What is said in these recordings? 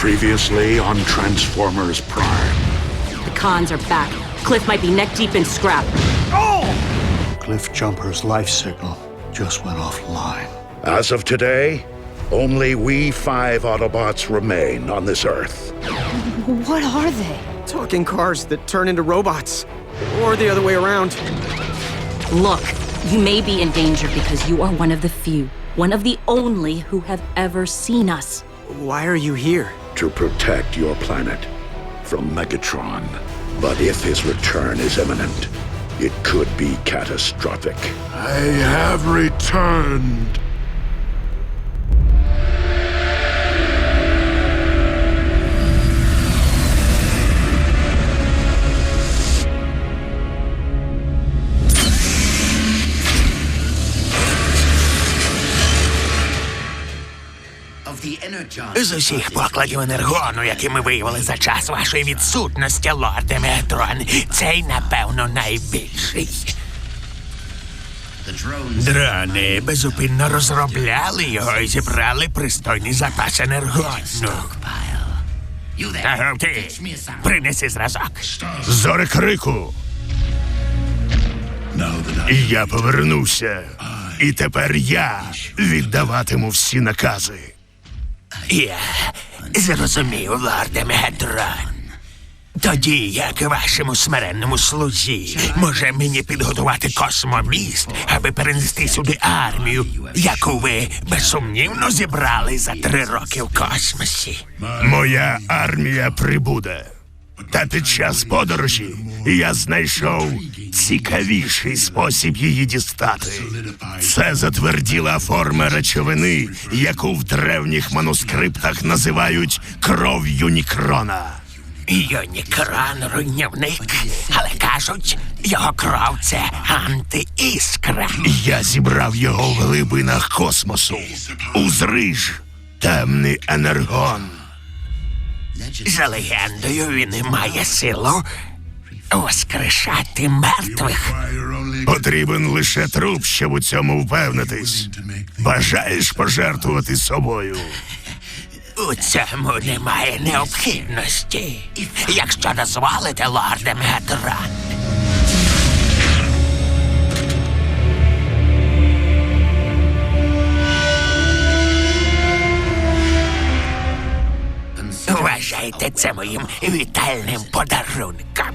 Previously on Transformers Prime. The cons are back. Cliff might be neck deep in scrap. Cliff Jumper's life signal just went offline. As of today, only we five Autobots remain on this Earth. What are they? Talking cars that turn into robots. Or the other way around. Look, you may be in danger because you are one of the few, one of the only who have ever seen us. Why are you here? To protect your planet from Megatron. But if his return is imminent, it could be catastrophic. I have returned. З усіх покладів енергону, які ми виявили за час вашої відсутності, лорде Метрон, цей, напевно, найбільший. Дрони безупинно розробляли його і зібрали пристойний запас енергону. Ти, принеси зразок. Зоре крику. Я повернуся. І тепер я віддаватиму всі накази. Я зрозумів, лорде Мегатрон. Тоді, як вашому смиренному слузі, може мені підготувати космоміст, аби перенести сюди армію, яку ви безсумнівно зібрали за три роки в космосі. Моя армія прибуде. Та під час подорожі я знайшов цікавіший спосіб її дістати. Це затверділа форма речовини, яку в древніх манускриптах називають кров'ю Нікрона. Йонікран руйнівник, але кажуть, його кров це антиіскра. Я зібрав його в глибинах космосу. Узриж темний енергон. За легендою він і має силу воскрешати мертвих. Потрібен лише труп, щоб у цьому впевнитись. Бажаєш пожертвувати собою? У цьому немає необхідності. Якщо дозволите, лорде Метрон. Вважайте це моїм вітальним подарунком.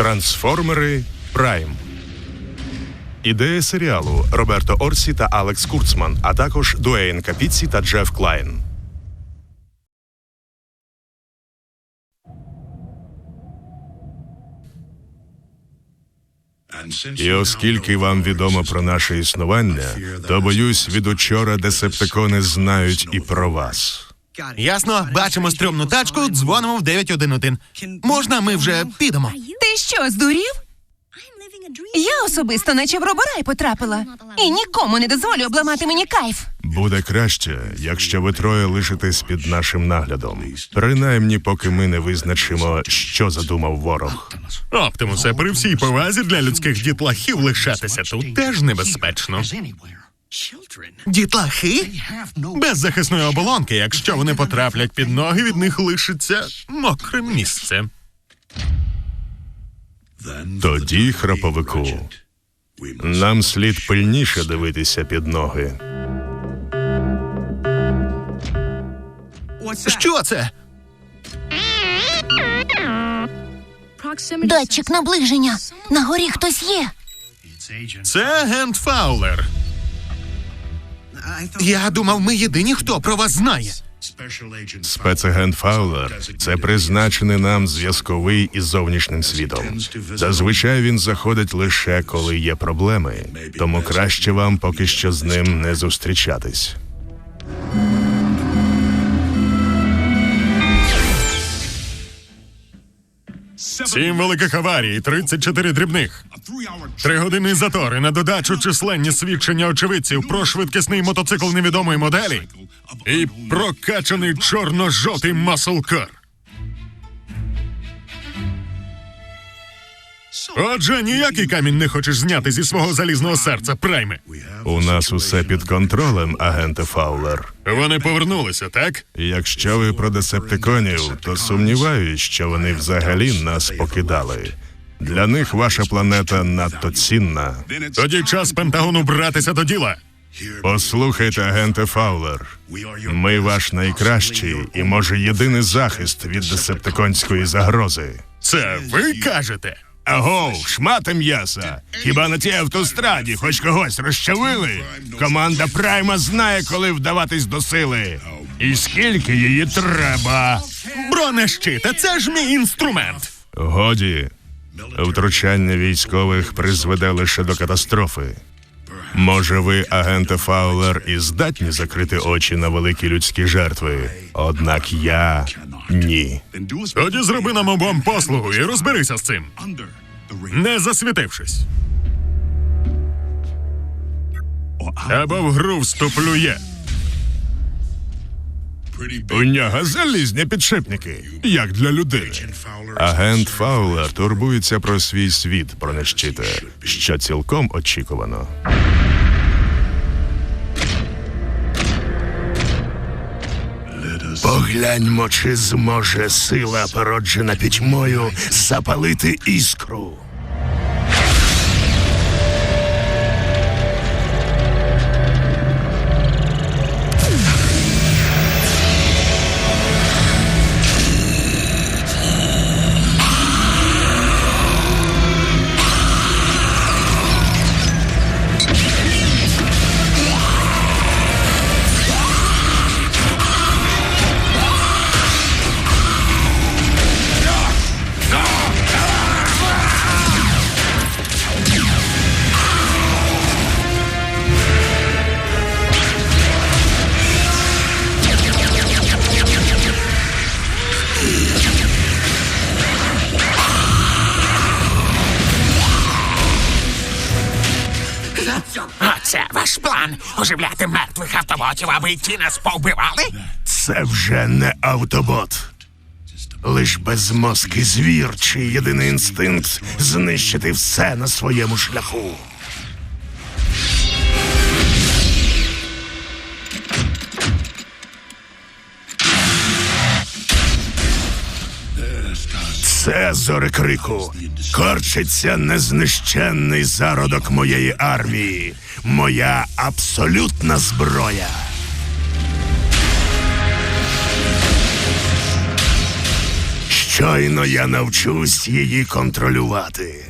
Трансформери Прайм. Ідея серіалу Роберто Орсі та Алекс Курцман, а також Дуейн Капіці та Джеф Клайн. І оскільки вам відомо про наше існування, то боюсь, від учора десептикони знають і про вас. Ясно, бачимо стрьомну тачку, дзвонимо в 911. Можна, ми вже підемо. Ти що, здурів? Я особисто наче в роборай потрапила. І нікому не дозволю обламати мені кайф. Буде краще, якщо ви троє лишитесь під нашим наглядом. Принаймні, поки ми не визначимо, що задумав ворог. Оптимусе, при всій повазі для людських дітлахів лишатися тут теж небезпечно. Дітлахи? Без захисної оболонки, якщо вони потраплять під ноги, від них лишиться мокре місце. Тоді, храповику, нам слід пильніше дивитися під ноги. Що це? Датчик наближення. На горі хтось є. Це агент Фаулер. Я думав, ми єдині, хто про вас знає. Спецагент Фаулер це призначений нам зв'язковий із зовнішнім світом. Зазвичай він заходить лише коли є проблеми, тому краще вам поки що з ним не зустрічатись. Сім великих аварій, 34 дрібних. Три години затори на додачу численні свідчення очевидців про швидкісний мотоцикл невідомої моделі і прокачаний чорно-жовтий маслкар. Отже, ніякий камінь не хочеш зняти зі свого залізного серця, прайме. У нас усе під контролем, агенте Фаулер. Вони повернулися, так? Якщо ви про десептиконів, то сумніваюсь, що вони взагалі нас покидали. Для них ваша планета надто цінна. Тоді час Пентагону братися до діла. Послухайте, агенте Фаулер. Ми ваш найкращий і, може, єдиний захист від десептиконської загрози. Це ви кажете? Агов, шмати м'яса. Хіба на тій автостраді хоч когось розчавили? Команда Прайма знає, коли вдаватись до сили. І скільки її треба. Бронещита, це ж мій інструмент. Годі, втручання військових призведе лише до катастрофи. Може, ви, агенте Фаулер, і здатні закрити очі на великі людські жертви. Однак я ні. Тоді зроби нам обом послугу і розберися з цим, не засвітившись. Або в гру вступлю я. У нього залізні підшипники, як для людини. Агент Фаулер турбується про свій світ, про нещите, що цілком очікувано. Погляньмо, чи зможе сила, породжена пітьмою, запалити іскру. Оживляти мертвих автоботів, аби ті нас повбивали? Це вже не автобот. Лиш безмозкий звір, чий єдиний інстинкт знищити все на своєму шляху. Це зорекрику. Корчиться незнищенний зародок моєї армії, моя абсолютна зброя. Щойно я навчусь її контролювати.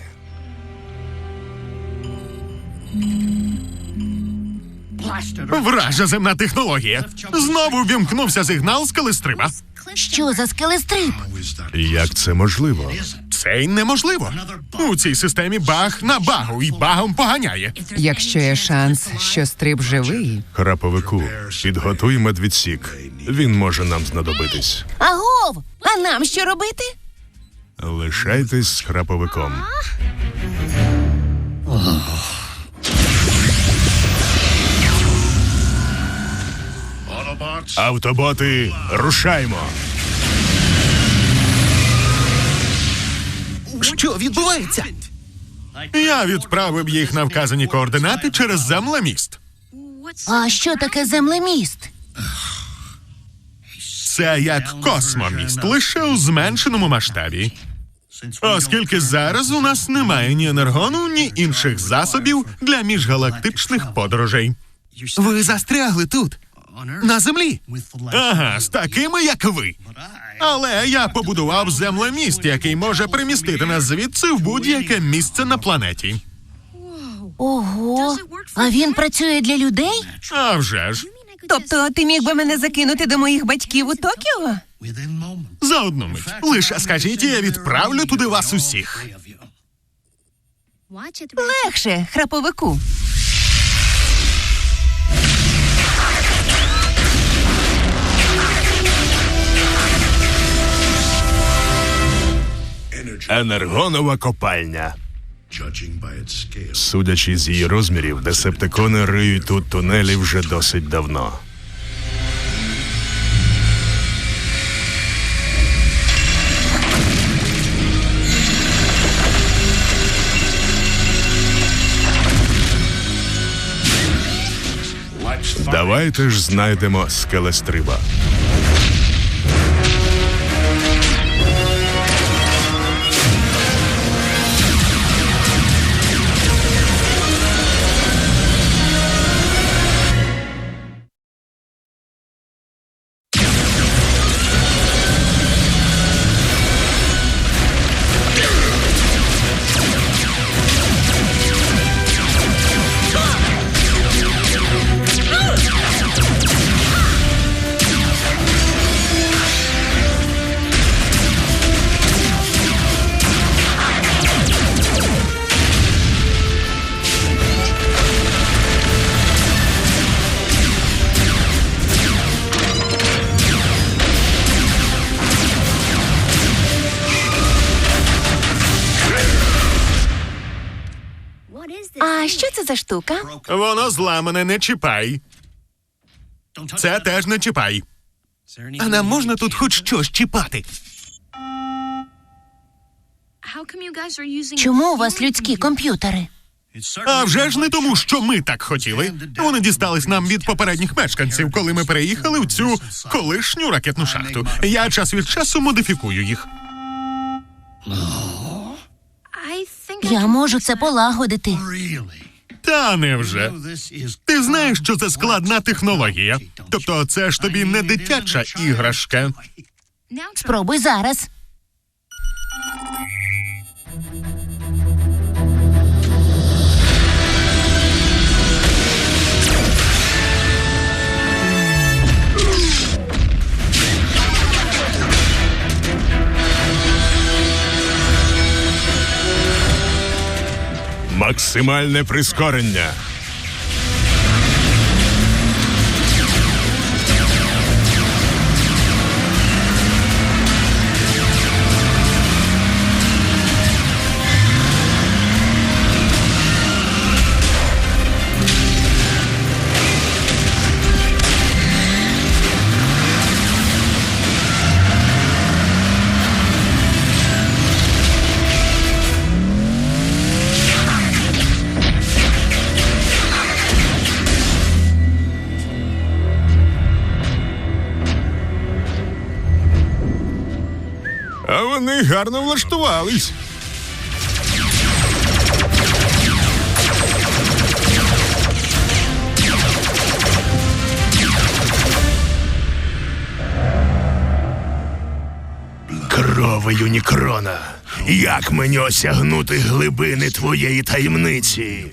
Вража земна технологія. Знову вімкнувся сигнал з калистриба. Що за скелестриб? Як це можливо? Це й неможливо. У цій системі баг на багу і багом поганяє. Якщо є шанс, що стриб живий, Храповику, підготуй медвідсік. Він може нам знадобитись. Агов! А нам що робити? Лишайтесь з храповиком. Автоботи, рушаймо! Що відбувається? Я відправив їх на вказані координати через землеміст. А що таке землеміст? Це як космоміст, лише у зменшеному масштабі. Оскільки зараз у нас немає ні енергону, ні інших засобів для міжгалактичних подорожей. Ви застрягли тут, на землі. Ага, з такими, як ви. Але я побудував землеміст, який може примістити нас звідси в будь-яке місце на планеті. Ого, а він працює для людей? А вже ж, Тобто ти міг би мене закинути до моїх батьків у Токіо? за одну мить. Лише скажіть, і я відправлю туди вас усіх. Легше, храповику. Енергонова копальня. Судячи з її розмірів, десептикони риють тут тунелі вже досить давно. Давайте ж знайдемо скелестриба. За штука? Воно зламане, не чіпай. Це теж не чіпай. А нам можна тут хоч щось чіпати? Чому у вас людські комп'ютери? А вже ж не тому, що ми так хотіли. Вони дістались нам від попередніх мешканців, коли ми переїхали в цю колишню ракетну шахту. Я час від часу модифікую їх. Я можу це полагодити. Та невже. Ти знаєш, що це складна технологія. Тобто, це ж тобі не дитяча іграшка. Спробуй зараз. Максимальне прискорення. Вони гарно влаштувались. Крови Юнікрона. Як мені осягнути глибини твоєї таємниці?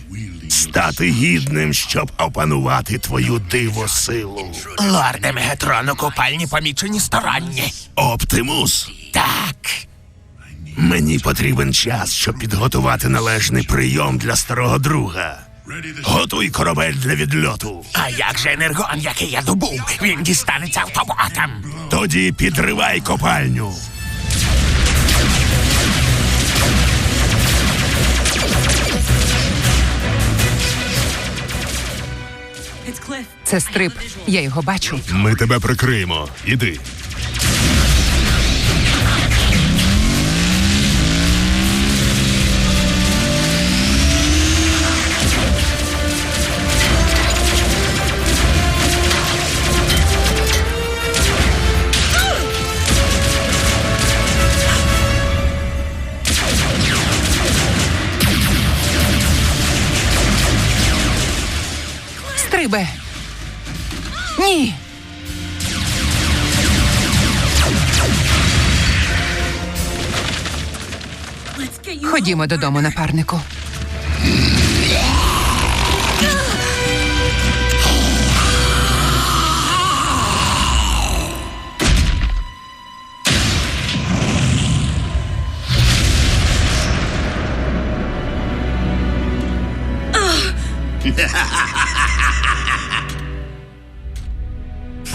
Стати гідним, щоб опанувати твою диво силу. Лорде Мегатрон у купальні помічені сторонні. Оптимус, Так. Мені потрібен час, щоб підготувати належний прийом для старого друга. Готуй корабель для відльоту. А як же енергон, який я добув? Він дістанеться автоботом. Тоді підривай копальню. Це стрип. Я його бачу. Ми тебе прикриємо. Іди. Стрибе. Ні. Ходімо додому, напарнику.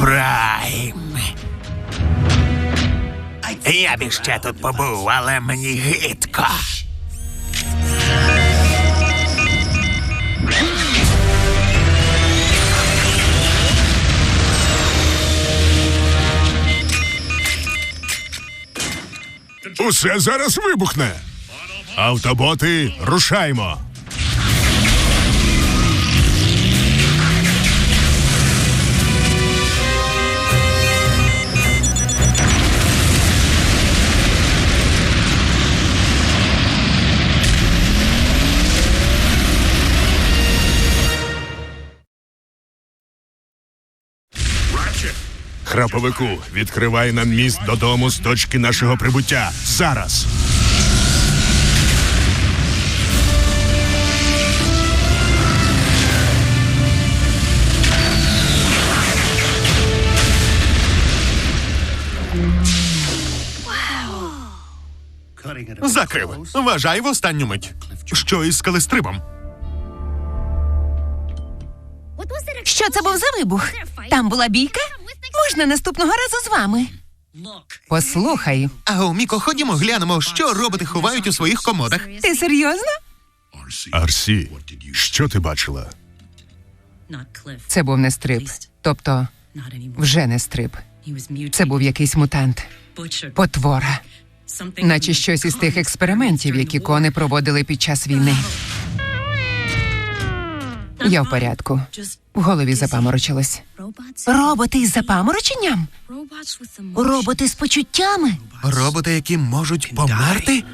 Прайм. Я б ще тут побув, але мені гидко. Усе зараз вибухне. Автоботи, рушаймо. Храповику, відкривай нам міст додому з точки нашого прибуття. Зараз. Закрив. Вважай в останню мить. Що із скалестрибом? Що це був за вибух? Там була бійка? Можна наступного разу з вами. Послухай, Аго, Міко, ходімо глянемо, що роботи ховають у своїх комодах. Ти серйозно? Арсі, що ти бачила? це був не стрип. Тобто, вже не стрип. Це був якийсь мутант, потвора, наче щось із тих експериментів, які кони проводили під час війни. Я в порядку. В голові запаморочилось. Роботи із запамороченням? Роботи з почуттями? Роботи, які можуть померти?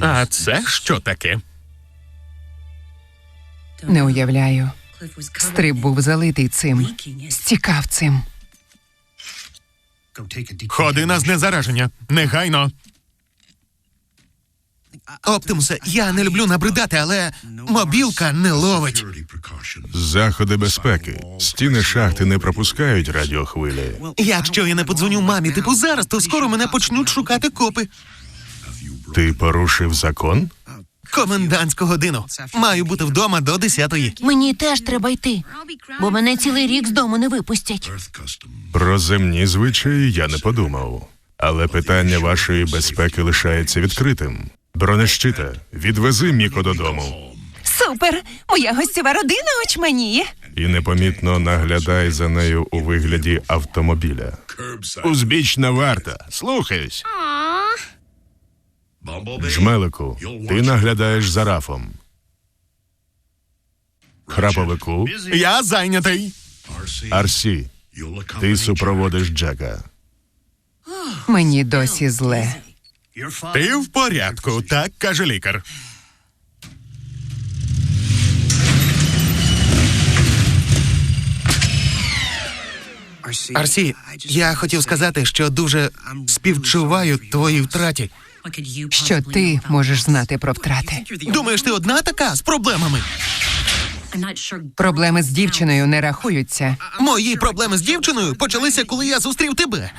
А це що таке? Не уявляю. Стрип був залитий цим, стікав цим. Ходи на знезараження. Негайно. Оптимусе, я не люблю набридати, але мобілка не ловить. Заходи безпеки. Стіни шахти не пропускають радіохвилі. Якщо я не подзвоню мамі, типу зараз, то скоро мене почнуть шукати копи. Ти порушив закон? Комендантську годину. Маю бути вдома до 10-ї. Мені теж треба йти, бо мене цілий рік з дому не випустять. Про земні звичаї я не подумав. Але питання вашої безпеки лишається відкритим. Бронещита, відвези Міко додому. Супер! Моя гостєва родина очманіє. І непомітно наглядай за нею у вигляді автомобіля. Узбічна варта. Слухаюсь. Жмелику, ти наглядаєш за рафом. Храповику, Я зайнятий. Арсі, ти супроводиш Джека. Мені досі зле. Ти в порядку, так каже лікар. Арсі, я хотів сказати, що дуже співчуваю твоїй втраті. Що ти можеш знати про втрати? Думаєш, ти одна така з проблемами? Проблеми з дівчиною не рахуються. Мої проблеми з дівчиною почалися, коли я зустрів тебе.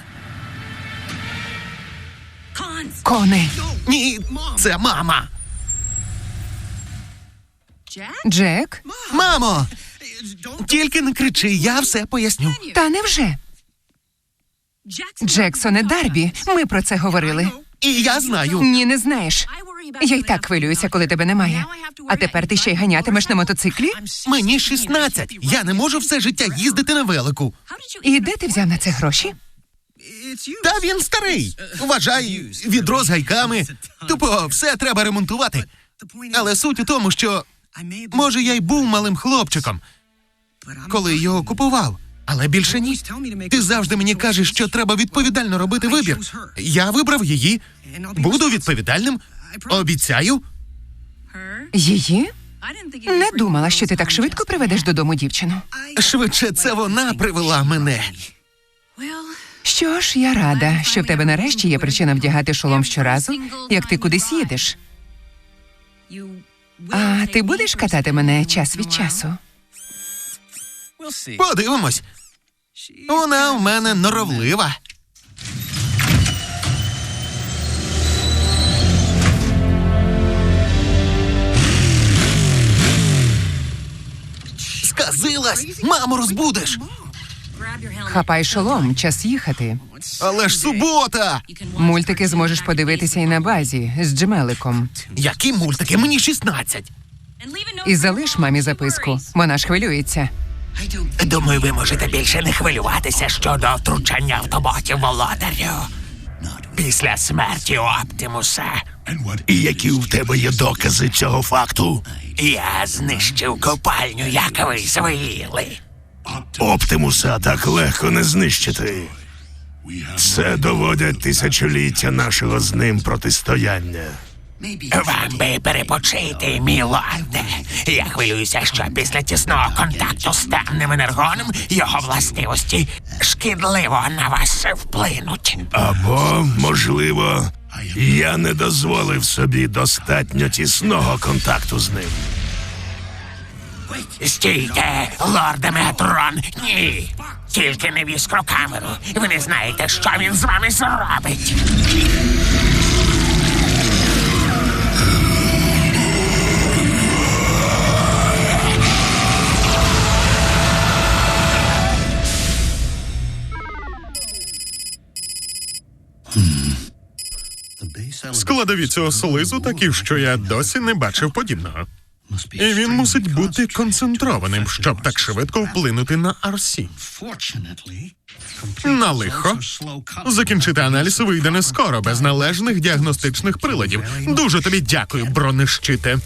Кони. Ні, це мама. Джек? Мамо! Тільки не кричи, я все поясню. Та невже? Джексоне Дарбі, ми про це говорили. І я знаю. Ні, не знаєш. Я й так хвилююся, коли тебе немає. А тепер ти ще й ганятимеш на мотоциклі? Мені 16. Я не можу все життя їздити на велику. І де ти взяв на це гроші? Та він старий. Вважай, відро з гайками. Тупо все треба ремонтувати. Але суть у тому, що може я й був малим хлопчиком, коли його купував. Але більше ні. Ти завжди мені кажеш, що треба відповідально робити вибір. Я вибрав її. Буду відповідальним. Обіцяю. Її? Не думала, що ти так швидко приведеш додому дівчину. Швидше це вона привела мене. Що ж, я рада, що в тебе нарешті є причина вдягати шолом щоразу, як ти кудись їдеш. А ти будеш катати мене час від часу? Подивимось. Вона в мене норовлива. Сказилась, маму розбудеш. Хапай шолом, час їхати. Але ж субота. Мультики зможеш подивитися і на базі з Джемеликом. Які мультики? Мені 16. І залиш мамі записку. Вона ж хвилюється. Думаю, ви можете більше не хвилюватися щодо втручання автоботів володарю. Після смерті Оптимуса І які в тебе є докази цього факту? я знищив копальню, як ви звеліли. Оптимуса так легко не знищити. Це доводять тисячоліття нашого з ним протистояння. Вам би перепочити, мій лорде. Я хвилююся, що після тісного контакту з темним енергоном його властивості шкідливо на вас вплинуть. Або, можливо, я не дозволив собі достатньо тісного контакту з ним. Стійте, лорде Метрон, ні. Тільки не в іскрокамеру. Ви не знаєте, що він з вами зробить. Складові цього слизу такі, що я досі не бачив подібного. І він мусить бути концентрованим, щоб так швидко вплинути на Арсі. На лихо. Закінчити аналіз вийде не скоро, без належних діагностичних приладів. Дуже тобі дякую, бронещите.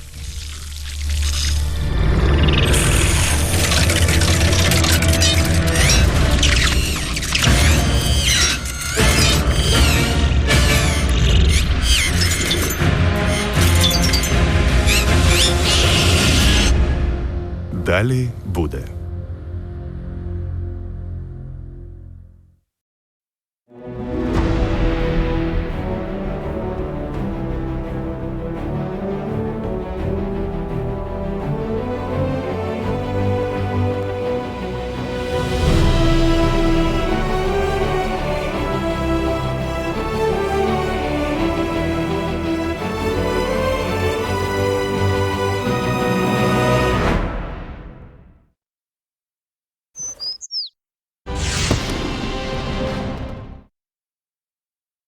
Далі буде.